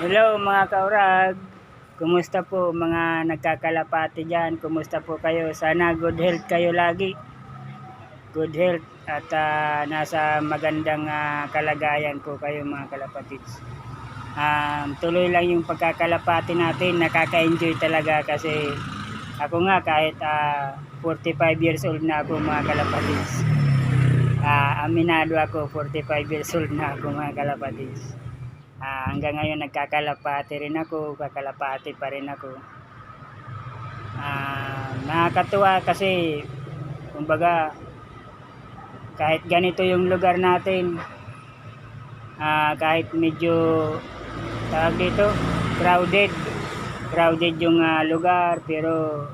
Hello mga kaurag. Kumusta po mga nagkakalapati dyan? Kumusta po kayo? Sana good health kayo lagi. Good health at ah, nasa magandang ah, kalagayan po kayo mga kalapatids. Um, tuloy lang yung pagkakalapati natin. Nakaka-enjoy talaga kasi ako nga kahit ah, 45 years old na ako mga kalapatids. Ah, aminado ako 45 years old na ako mga kalapatids. Ah, hanggang ngayon nagkakalapati rin ako, kakalapati pa rin ako. Ah, nakakatuwa kasi kumbaga kahit ganito yung lugar natin ah, kahit medyo tawag dito crowded crowded yung ah, lugar pero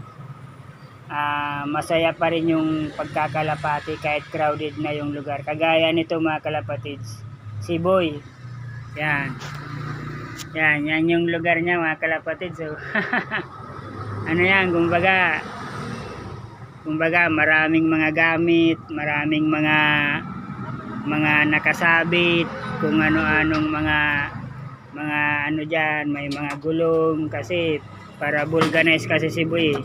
ah, masaya pa rin yung pagkakalapati kahit crowded na yung lugar kagaya nito mga kalapatids si Boy yan. Yan, yan yung lugar niya mga kalapatid. So, ano yan, kumbaga, kumbaga maraming mga gamit, maraming mga mga nakasabit, kung ano-anong mga mga ano diyan, may mga gulong kasi para vulcanize kasi si Boy. eh.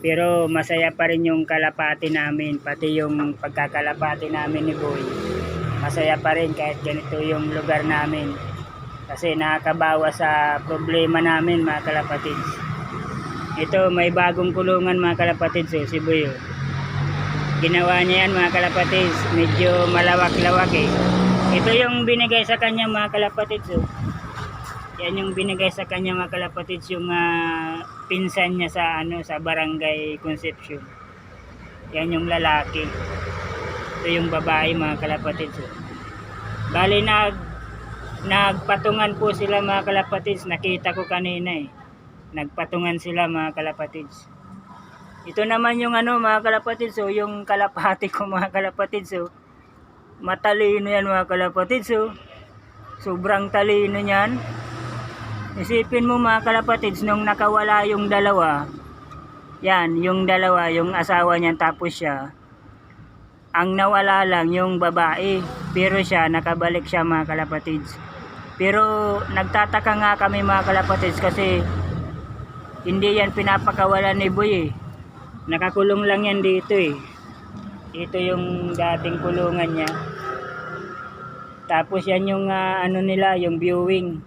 Pero masaya pa rin yung kalapati namin, pati yung pagkakalapati namin ni Boy masaya pa rin kahit ganito yung lugar namin. Kasi nakakabawa sa problema namin mga kalapatids ito may bagong kulungan mga kalapatids oh, si Buyo. Ginawa niya yan mga kalapatids medyo malawak-lawak eh. Ito yung binigay sa kanya mga kalapatids oh. yan yung binigay sa kanya mga kalapatids yung ah, pinsan niya sa ano sa barangay Concepcion. Yan yung lalaki ito yung babae mga kalapatids. Bali nag nagpatungan po sila mga kalapatids. Nakita ko kanina eh. Nagpatungan sila mga kalapatids. Ito naman yung ano mga kalapatids. Oh, yung kalapati ko mga kalapatids. Oh. Matalino yan mga kalapatids. Oh. Sobrang talino niyan. Isipin mo mga kalapatids nung nakawala yung dalawa. Yan, yung dalawa, yung asawa niya tapos siya ang nawala lang yung babae pero siya nakabalik siya mga kalapatids. Pero nagtataka nga kami mga kalapatids kasi hindi yan pinapakawalan ni Boy eh. Nakakulong lang yan dito eh. Ito yung dating kulungan niya. Tapos yan yung ah, ano nila yung viewing.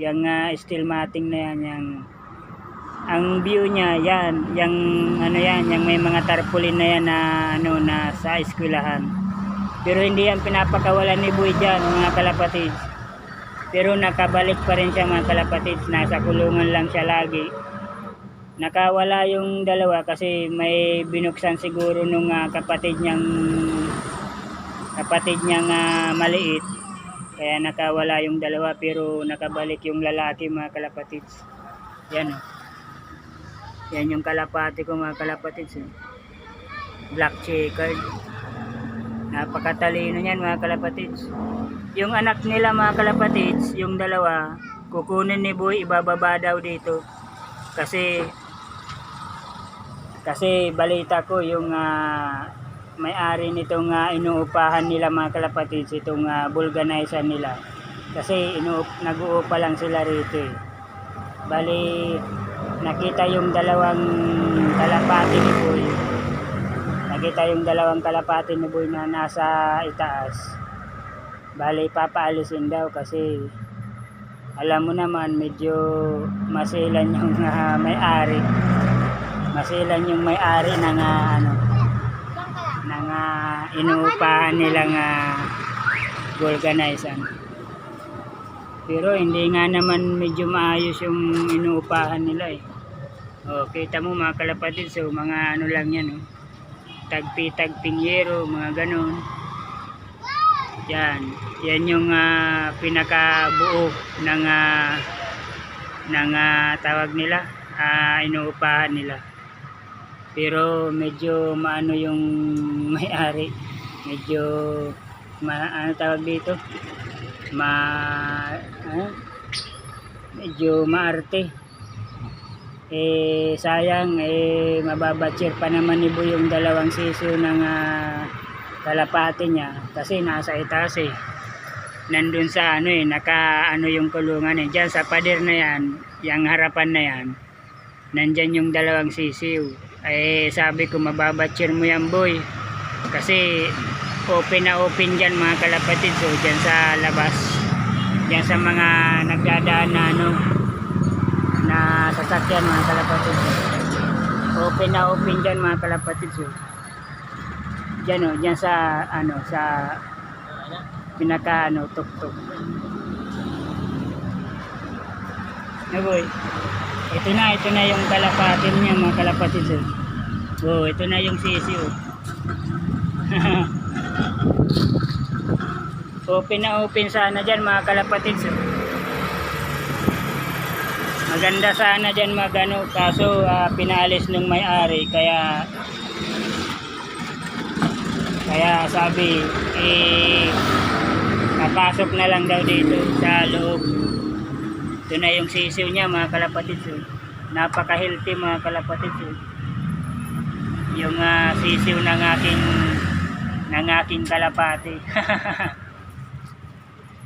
Yung uh, steel matting na yan yung ang view niya yan. Yung ano yan yung may mga tarpaulin na yan na ano na sa eskwelahan. Pero hindi yan pinapakawalan ni Boy dyan mga kalapatids. Pero nakabalik pa rin siya mga kalapatids. Nasa kulungan lang siya lagi. Nakawala yung dalawa kasi may binuksan siguro nung ah, kapatid niyang kapatid niyang ah, maliit. Kaya nakawala yung dalawa pero nakabalik yung lalaki mga kalapatids. Yan oh. Yan yung kalapati ko mga kalapatids. Eh. Black checkered. Napakatalino niyan mga kalapatids. Yung anak nila mga kalapatids, yung dalawa, kukunin ni Boy, ibababa daw dito. Kasi, kasi balita ko yung ah, may-ari nitong uh, inuupahan nila mga kalapatids, itong uh, vulcanizer nila. Kasi inuup, nag-uupa lang sila rito eh. Bali, nakita yung dalawang kalapati ni Boy. Nakita yung dalawang kalapati ni Boy na nasa itaas. Bali papaalisin daw kasi alam mo naman medyo masilan yung uh, may-ari. Masilan yung may-ari ng uh, ano ng uh, inuupahan nilang uh, vulcanizan pero hindi nga naman medyo maayos yung inuupahan nila eh. O, kita mo mga kalapatid, so mga ano lang yan oh. Tagpi-tagping yero, mga ganon. Yan. Yan yung ah, pinakabuo ng ah, ng ah, tawag nila, ah, inuupahan nila. Pero medyo maano yung may-ari. Medyo ma, ano tawag dito? ma ano, medyo maarte eh sayang eh mababatcher pa naman ni Boy yung dalawang siso ng uh, kalapati niya kasi nasa itaas eh nandun sa ano eh, naka ano yung kulungan eh. Diyan sa pader na yan, yung harapan na yan, nandyan yung dalawang sisiw. Eh sabi ko mababatcher mo yan boy. Kasi open na open dyan mga kalapatid. So dyan sa labas. Dyan sa mga nagdadaan na ano na sasakyan mga kalapatid. Open na open dyan mga kalapatid. So, dyan o, dyan sa ano sa pinaka ano tuktok. Na boy. Ito na, ito na yung kalapatin niya mga kalapatid. So. Oh, ito na yung sisi oh. open na open sana dyan mga kalapatid. So. Maganda sana dyan magano kaso ah, pinalis nung may-ari kaya kaya sabi eh papasok na lang daw dito sa loob. Ito na yung sisiw niya mga kalapatid. So. Napaka-healthy mga kalapatid. So. Yung ah, sisiw ng aking ng aking kalapati.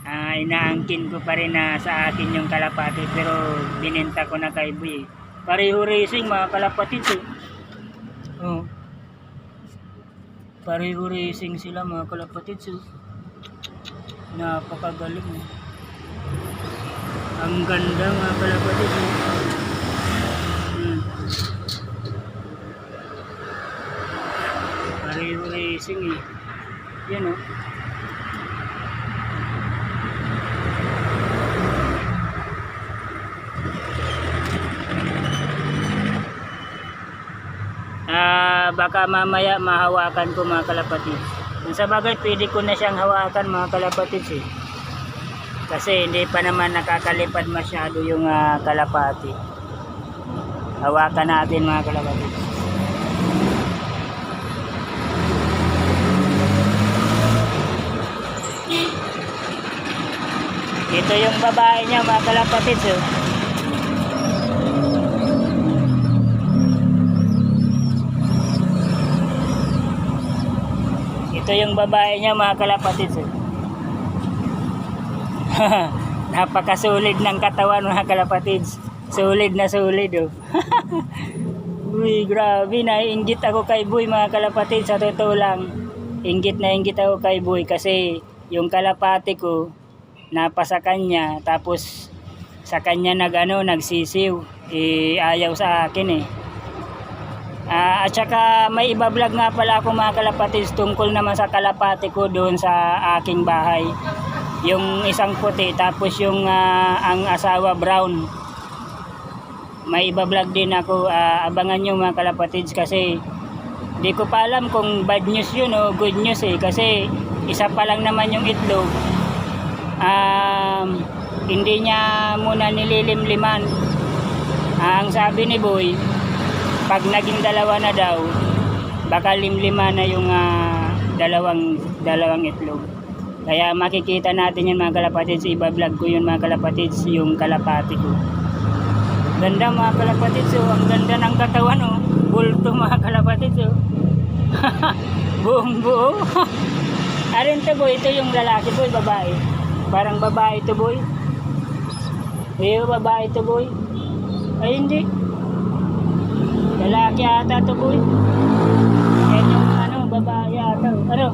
Ah, inaangkin ko pa rin na sa akin yung kalapati pero binenta ko na kay Boy. eh. Pareho racing mga kalapatid. Eh. Oh. Pareho racing sila mga kalapatid. So. Napakagaling. eh. Ang ganda mga kalapatid. Eh. Hmm. Pareho racing eh. Yan oh. Ah, baka mamaya mahawakan ko mga kalapatid. Kung sa bagay, pwede ko na siyang hawakan mga kalapatid eh. Kasi hindi pa naman nakakalipad masyado yung ah, kalapati. Hawakan natin mga kalapatid. Ito yung babae niya mga kalapatid. Oh. Ito yung babae niya mga kalapatid. eh. Ng katawan mga kalapatid. Solid na solid oh. Uy, grabe. Naiingit ako kay Boy mga kalapatid. Sa totoo lang, ingit na ingit ako kay Boy kasi yung kalapati ko napasa kanya tapos sa kanya nag ano, nagsisiw. Eh, ayaw sa akin eh. Ah, at saka may iba vlog nga pala ako mga kalapatids tungkol naman sa kalapati ko doon sa aking bahay. Yung isang puti tapos yung ah, ang asawa brown. May iba vlog din ako ah, abangan nyo mga kalapatids kasi di ko pa alam kung bad news yun o good news eh kasi isa pa lang naman yung itlog. Um, hindi niya muna nililimliman. Ah, ang sabi ni Boy, pag naging dalawa na daw, baka limlima na yung ah, dalawang dalawang itlog. Kaya makikita natin yan mga kalapatids, iba-vlog ko yun mga kalapatids, yung kalapati ko. Ganda mga kalapatids, oh. ang ganda ng katawan, oh. bulto mga kalapatids. Oh. Buong buo. Arin to boy, ito yung lalaki boy, babae. Parang babae to boy. Eh, babae to boy. Ay hindi. Lalaki ata to boy. Yan yung ano, babae ata. Ano?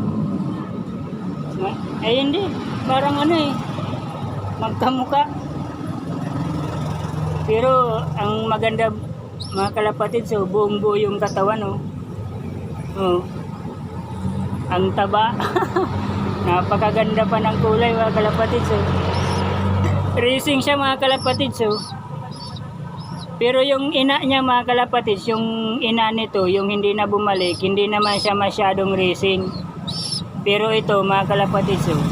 Ma- Ay hindi. Parang ano eh. Magkamuka. Pero ang maganda mga kalapatid so buong buo yung katawan oh. Oh. Ang taba. Napakaganda pa ng kulay mga kalapatid so. Racing siya mga kalapatid so. Pero yung ina niya mga kalapatids, yung ina nito, yung hindi na bumalik, hindi naman siya masyadong racing. Pero ito mga kalapatids, oh,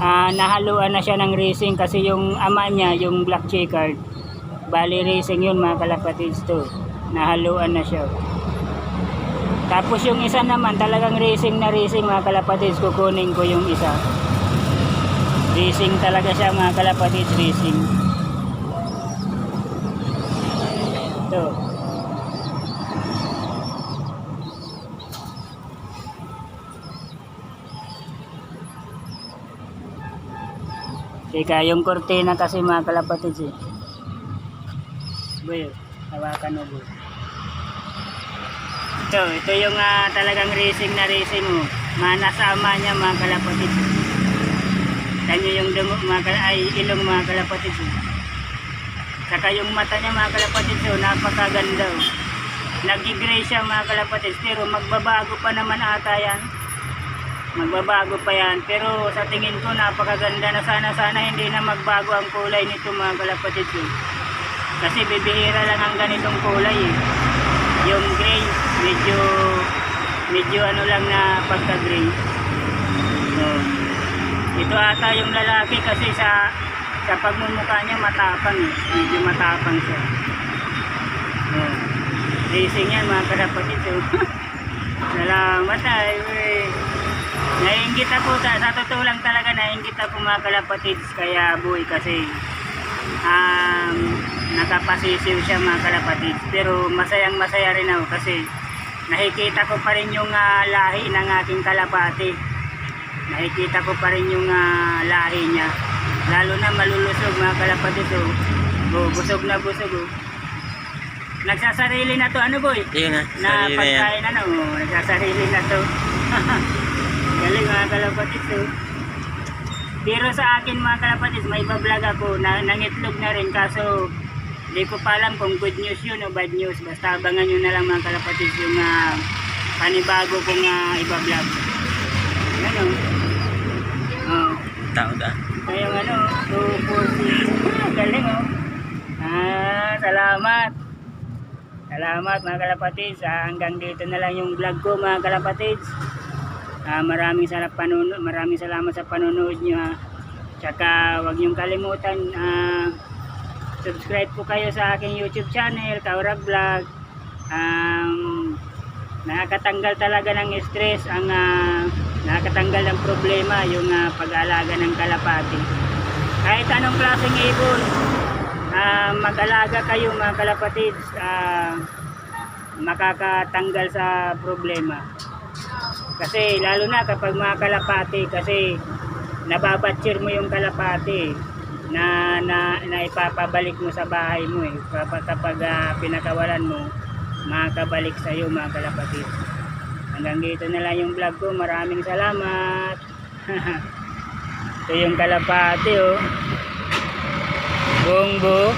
ah, nahaluan na siya ng racing kasi yung ama niya, yung black checkered, bali racing yun mga kalapatids to. Nahaluan na siya. Tapos yung isa naman, talagang racing na racing mga kalapatids, kukunin ko yung isa. Racing talaga siya mga kalapatids, racing. Ito. Teka, yung kortina kasi mga kalapatids eh. Boy, hawakan mo boy. Ito, ito yung ah, talagang racing na racing mo. Manasama niya mga kalapatids. Tanyo yung dungo, mga ay ilong mga kalapatids. eh. Saka yung mata niya mga kalapatids, oh, napakaganda. Oh. Nag-gray siya mga kalapatids, pero magbabago pa naman ata yan. Magbabago pa yan. Pero sa tingin ko napakaganda na sana sana hindi na magbago ang kulay nito mga kalapatids. Eh. Kasi bibihira lang ang ganitong kulay eh. Yung gray, medyo medyo ano lang na pagka-gray. So, ito ata yung lalaki kasi sa sa pagmumukha niya matapang eh. Medyo matapang siya. Oh. Racing yan mga kalapatid. Oh. Salamat ay. eh. Nainggit ako sa, sa totoo lang talaga nainggit ako mga kalapatids kaya boy kasi um, nakapasisiw siya mga kalapatids pero masayang masaya rin ako kasi nakikita ko pa rin yung ah, lahi ng aking kalapati nakikita ko pa rin yung ah, lahi niya lalo na malulusog mga kalapatids oh. Oh, busog na busog oh. nagsasarili na to ano boy Yun na, na sarili na yan. pagkain ano, nagsasarili na to. Galing mga kalapatids oh. Pero sa akin mga kalapatids, may bablog ako na nangitlog na rin kaso di ko pa alam kung good news yun o bad news. Basta abangan nyo na lang mga kalapatids yung ah, panibago kong uh, ibablog. Yan o. Oh. Tao da. Yung ano, 246. Galing oh. Ah, salamat. Salamat mga kalapatids. Ah, hanggang dito na lang yung vlog ko mga kalapatids. Ah, maraming salamat panonood, maraming salamat sa panonood niyo ha. Tsaka wag niyong kalimutan ah, subscribe po kayo sa aking YouTube channel, Kaurag Vlog. Um, nakakatanggal talaga ng stress ang ah, nakakatanggal ng problema yung ah, pag-aalaga ng kalapati. Kahit anong klaseng ibon, ah, mag-alaga kayo mga kalapatids, ah, makakatanggal sa problema. Kasi lalo na kapag mga kalapati kasi nababatsir mo yung kalapati na, na, na ipapabalik mo sa bahay mo eh. Kapag, kapag ah, pinakawalan mo, makakabalik sa iyo mga kalapati. Hanggang dito na lang yung vlog ko. Maraming salamat. Ito yung kalapati oh. Bongbo.